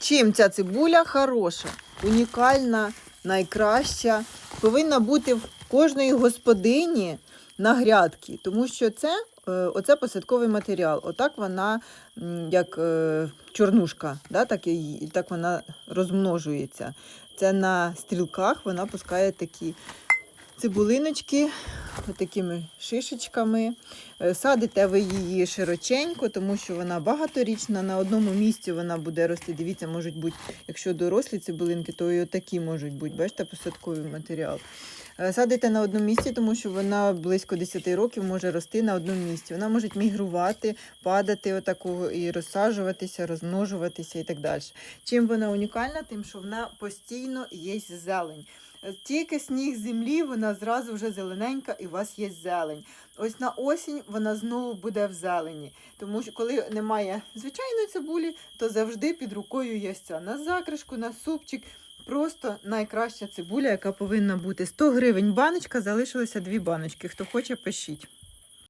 Чим ця цибуля хороша, унікальна, найкраща, повинна бути в кожної господині на грядки, тому що це е, оце посадковий матеріал. Отак вона, як е, чорнушка, да, так, і, так вона розмножується. Це на стрілках вона пускає такі цибулиночки, такими шишечками. Е, Садите ви її широченько, тому що вона багаторічна. На одному місці вона буде рости. Дивіться, можуть бути, якщо дорослі цибулинки, то і отакі можуть бути. Бачите, посадковий матеріал. Е, Садите на одному місці, тому що вона близько 10 років може рости на одному місці. Вона може мігрувати, падати отаку і розсаджуватися, розмножуватися і так далі. Чим вона унікальна? Тим, що вона постійно є зелень. Тільки сніг землі, вона зразу вже зелененька і у вас є зелень. Ось на осінь вона знову буде в зелені. Тому що коли немає звичайної цибулі, то завжди під рукою є ця на закришку, на супчик. Просто найкраща цибуля, яка повинна бути. 100 гривень баночка, залишилося дві баночки. Хто хоче, пишіть.